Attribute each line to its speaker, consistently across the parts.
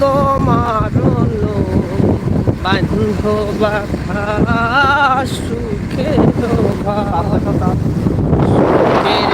Speaker 1: তোমার হলো বান্ধবা সুখের সুখের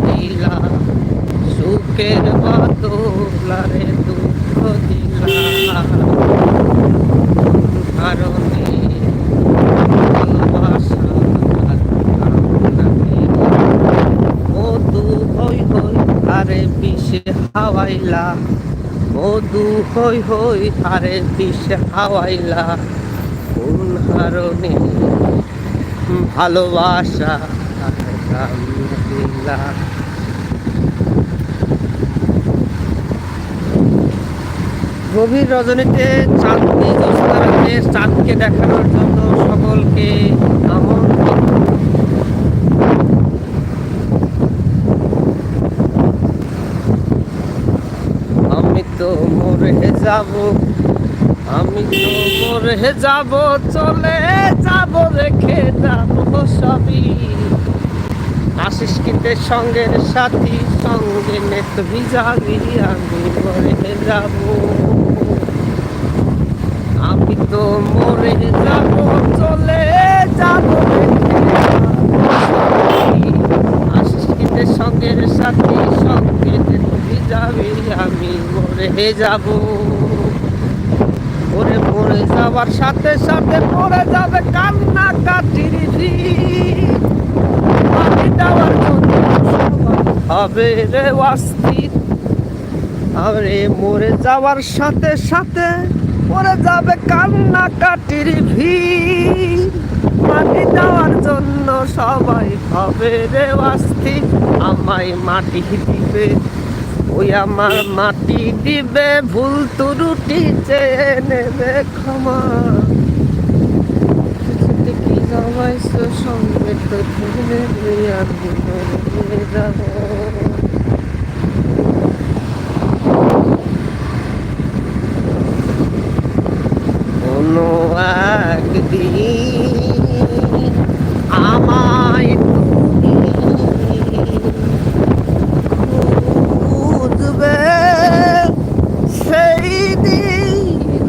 Speaker 1: দিলা সুখের বাদলারে দুঃখ দিলা কারণে ভালোবাসা আর কামনাকে মধু হই হই আরে বিষে হাওয়াইলা মধু হই হই আরে দিশে হাওয়াইলা কোন হারণে ভালোবাসা গভীর রজনীতে চাঁদনি চাঁদকে দেখানোর জন্য সকলকে আমন্ত্রণ আমি তো মরে যাব আমি তো মরে যাব, চলে যাব, রেখে যাব সবই। আশিস কিতে সঙ্গের সাথী, সঙ্গে নেত ভিজাবি আমি মরে যাব। আমি তো মরে যাব, চলে যাব আশিস কিতে সঙ্গের সাথী, সঙ্গে নেত ভিজাবি আমি মরে যাব। ওরে মরে যাওয়ার সাথে সাথে মরে যাবে কান্না কাটির পানি দেওয়ার জন্য হবে রে অস্থির। আরে মরে যাওয়ার সাথে সাথে মরে যাবে কান্না কাটির ভিড়। মাটি দেওয়ার জন্য সবাই হবে রে অস্থির। আমায় মাটি দিবে ওই আমার মাটি দিবে, ভুল তুরুটি চেয়ে নেবে ক্ষমা। কি সঙ্গে, তো আমি মরে যাব কোনো একদিন আমায় তুমি খুঁজবে সেই দিন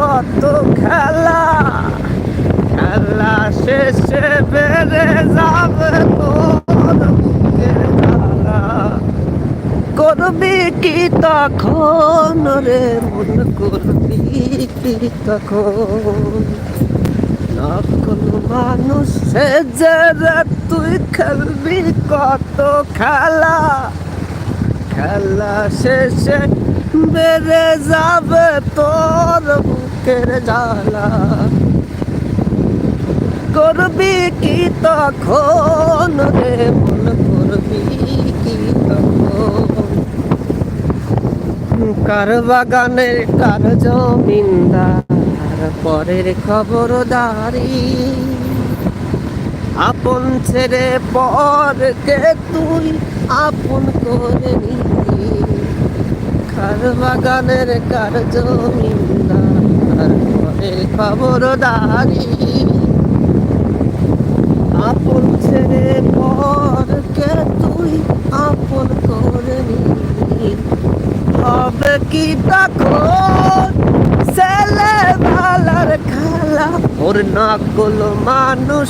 Speaker 1: কত খেলা? খেলা শেষে বেড়ে যাবে করবি কি তখন রে মন? করবি কি তখন? নকল মানুষ সেজে রে, তুই খেলবি কত খেলা? খেলা শেষে বেড়ে যাবে তোর বুকের জ্বালা। করবি কি তখন রে মন, করবি কি তখন? কার বাগানের, কার জমিনদার, পরের খবরদারি। আপন ছেড়ে পরকে তুই আপন করে নিবি। কার বাগানের, কার জমিনদার পরের খবরদারি। আপন ছেড়ে পরকে তুই আপন করে নিবি। হবে কি তখন ছেলে ভালার খেলা? ওর নকল মানুষ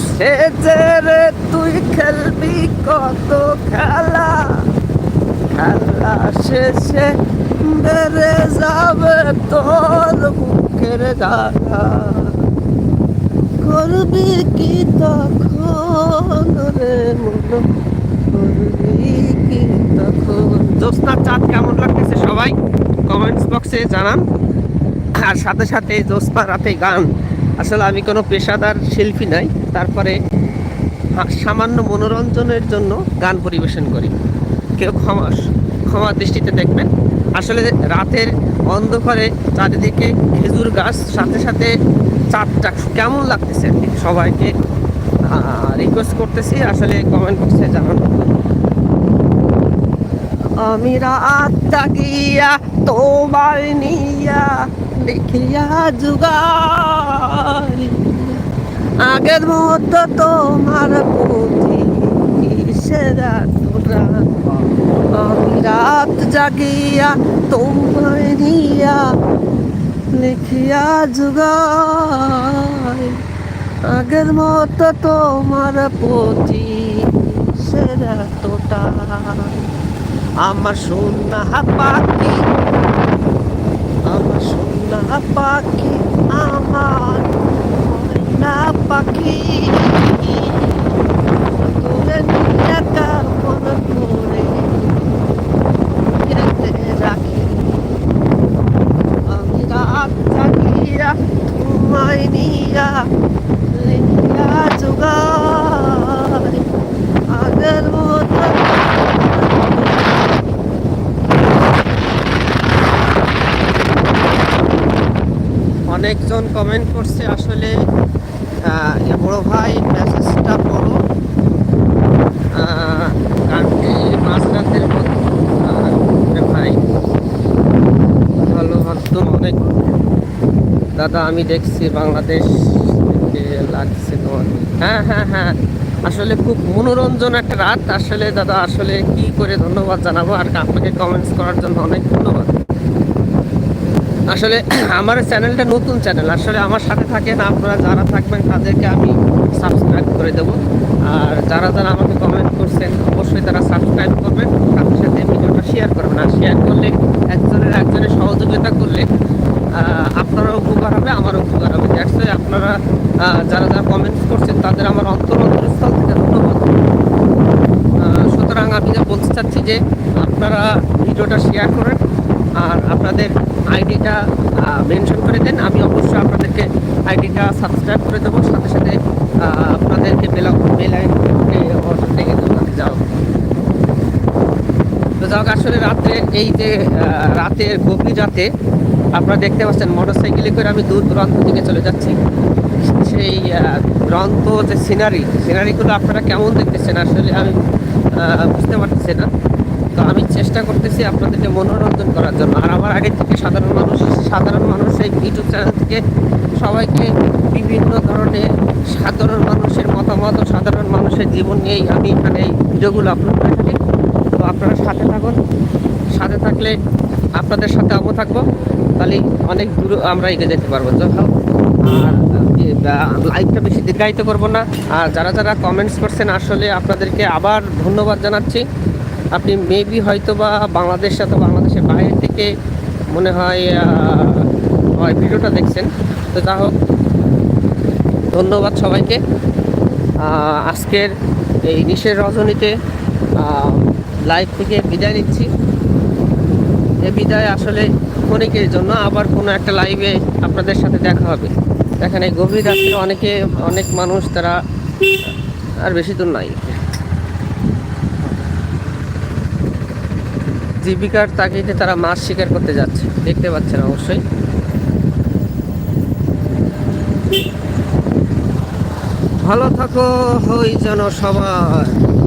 Speaker 1: রে, তুই খেলবি কত খেলা? খেলা শেষে বেড়ে যাবে তোর বুকের জ্বালা করবি কি তখন রে মন? করবি কি তখন? জ্যোৎস্নার চাঁদ, কেমন লাগতেছে সবাই? কমেন্টস বক্সে জানান। আর সাথে সাথে জ্যোৎস্না রাতে গান। আসলে আমি কোনো পেশাদার শিল্পী নাই। তারপরে সামান্য মনোরঞ্জনের জন্য গান পরিবেশন করি। কেউ ক্ষমা ক্ষমা দৃষ্টিতে দেখবেন। আসলে রাতের অন্ধকারে চারিদিকে খেজুর গাছ, সাথে সাথে চাঁদটা কেমন লাগতেছে আর কি? সবাইকে রিকোয়েস্ট করতেছি, আসলে কমেন্ট বক্সে জানানো। আমি রাত তাকিয়া তোমার নিয়া, দেখিয়া যুগারি আগের মতো তোমার প্রতি কিসেরা আমি রাত জাগিয়া তোমার নিয়া লিখিয়া যুগাই আগের মতো তোমার প্রতি সেরা তোটা আমার সোনা পাখি আমার সোনা পাখি আমার ময়না পাখি তোরে নিয়ে কেমন করে যেতে রাখি আমি রাত জাগিয়া তোমায় নিয়া লিখিয়া জোগাই আগের মতো অনেকজন কমেন্ট করছে আসলে বড় ভাই মেসেজটা পড়ো। মাঝরাতের ভাই। ভালো একদম অনেক। দাদা, আমি দেখছি বাংলাদেশ লাগছে তোমার। হ্যাঁ হ্যাঁ হ্যাঁ। আসলে খুব মনোরঞ্জন একটা রাত। আসলে দাদা, আসলে কি করে ধন্যবাদ জানাব? আর আপনাকে কমেন্টস করার জন্য অনেক ধন্যবাদ। আসলে আমার চ্যানেলটা নতুন চ্যানেল। আসলে আমার সাথে থাকেন আপনারা, যারা থাকবেন তাদেরকে আমি সাবস্ক্রাইব করে দেবো। আর যারা যারা আমাকে কমেন্ট করছেন, অবশ্যই তারা সাবস্ক্রাইব করবেন। সাথে সাথে ভিডিওটা শেয়ার করবেন। আর শেয়ার করলে একজনের একজনের সহযোগিতা করলে আপনারও উপকার হবে, আমারও উপকার হবে। দ্যাটস আপনারা যারা যারা কমেন্টস করছেন, তাদের আমার অন্তর অন্তরস্থল থেকে ধন্যবাদ। সুতরাং আমি যা বলতে চাচ্ছি যে, আপনারা ভিডিওটা শেয়ার করেন। আর আপনাদের আইডিটা মেনশন করে দেন। আমি অবশ্যই আপনাদেরকে আইডিটা সাবস্ক্রাইব করে দেবো। সাথে সাথে আপনাদেরকে বেল আইনকে অর্ডার ডেকে দেবো। যাও। তো যাক আসলে রাতে এই যে রাতের গভীর রাতে আপনারা দেখতে পাচ্ছেন মোটর সাইকেলে করে আমি দূর দূরান্ত দিকে চলে যাচ্ছি। সেই দুরন্ত যে সিনারি, সিনারিগুলো আপনারা কেমন দেখতেছেন? আসলে আমি বুঝতে পারতেছি না। তো আমি চেষ্টা করতেছি আপনাদেরকে মনোরঞ্জন করার জন্য। আর আমার আগে থেকে সাধারণ মানুষ সাধারণ মানুষ এই ইউটিউব চ্যানেল থেকে সবাইকে বিভিন্ন ধরনের সাধারণ মানুষের মতামত সাধারণ মানুষের জীবন নিয়েই আমি এখানে এই ভিডিওগুলো আপলোড করে থাকি। তো আপনারা সাথে থাকুন। সাথে থাকলে আপনাদের সাথে আমিও থাকব। তাহলে অনেক দূর আমরা এগিয়ে যেতে পারব। আর লাইভটা বেশি দীর্ঘায়িত করব না। আর যারা যারা কমেন্টস করছেন, আসলে আপনাদেরকে আবার ধন্যবাদ জানাচ্ছি। আপনি মেবি হয়তো বা বাংলাদেশ অথবা বাংলাদেশের বাইরে থেকে মনে হয় হয় ভিডিওটা দেখছেন। তো যা হোক, ধন্যবাদ সবাইকে। আজকের এই নিশের রজনীতে লাইভ থেকে বিদায় নিচ্ছি। এ বিদায় আসলে অনেকের জন্য, আবার কোনো একটা লাইভে আপনাদের সাথে দেখা হবে। দেখেন এই গভীর রাত্রে অনেকে, অনেক মানুষ তারা আর বেশি দূর নাই। জীবিকার তাগিদে তারা মাছ শিকার করতে যাচ্ছে। দেখতে পাচ্ছেন অবশ্যই। ভালো থাকো, হই যেন সবাই।